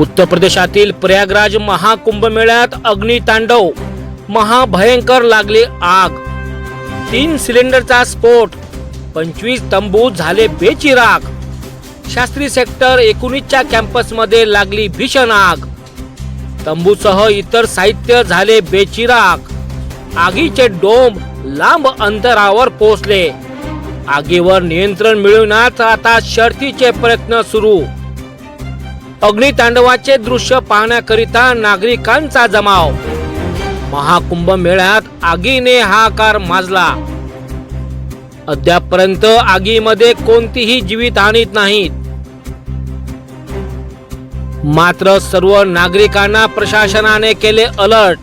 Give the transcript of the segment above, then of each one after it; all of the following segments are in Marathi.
उत्तर प्रदेशातील प्रयागराज महाकुंभमेळ्यात अग्नितांडव महाभयंकर लागले आग. तीन सिलेंडरचा स्फोट. पंचवीस तंबू झाले बेचिराग. शास्त्री सेक्टर एकोणीसच्या कॅम्पसमध्ये लागली भीषण आग. तंबूसह इतर साहित्य झाले बेचिराग. आगीचे डोंब लांब अंतरावर पोहोचले. आगीवर नियंत्रण मिळवण्यात आता शर्थीचे प्रयत्न सुरू. अग्नितांडवाचे दृश्य पाहण्याकरिता नागरिकांचा जमाव. महाकुंभ मेळ्यात आगीने हाकार माजला. अद्यापर्यंत आगीमध्ये कोणतीही जीवितहानी नाहीत. मात्र सर्व नागरिकांना प्रशासनाने केले अलर्ट.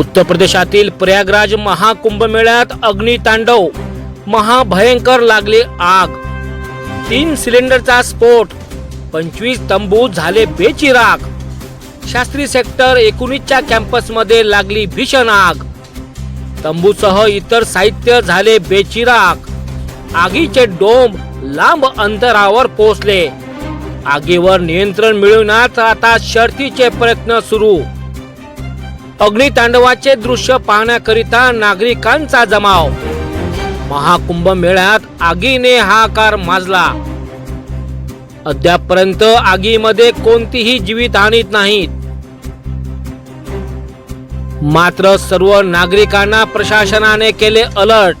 उत्तर प्रदेशातील प्रयागराज महाकुंभ मेळ्यात अग्नितांडव महाभयंकर लागले आग. तीन सिलेंडरचा स्फोट. पंचवीस तंबू झाले बेचिराग. शास्त्री सेक्टर एकोणीसच्या कॅम्पसमध्ये लागली भीषण आग. तंबूसह इतर साहित्य झाले बेचिराग. आगीचे डोंब लांब अंतरावर पोहोचले. आगीवर नियंत्रण मिळवण्यात आता शर्थीचे प्रयत्न सुरू. अग्नितांडवाचे दृश्य पाहण्याकरिता नागरिकांचा जमाव. महाकुंभ मेळ्यात आगीने हाकार माजला. अद्यापपर्यंत आगीमध्ये कोणतीही जीवितहानी नाहीत. मात्र सर्व नागरिकांना प्रशासनाने केले अलर्ट.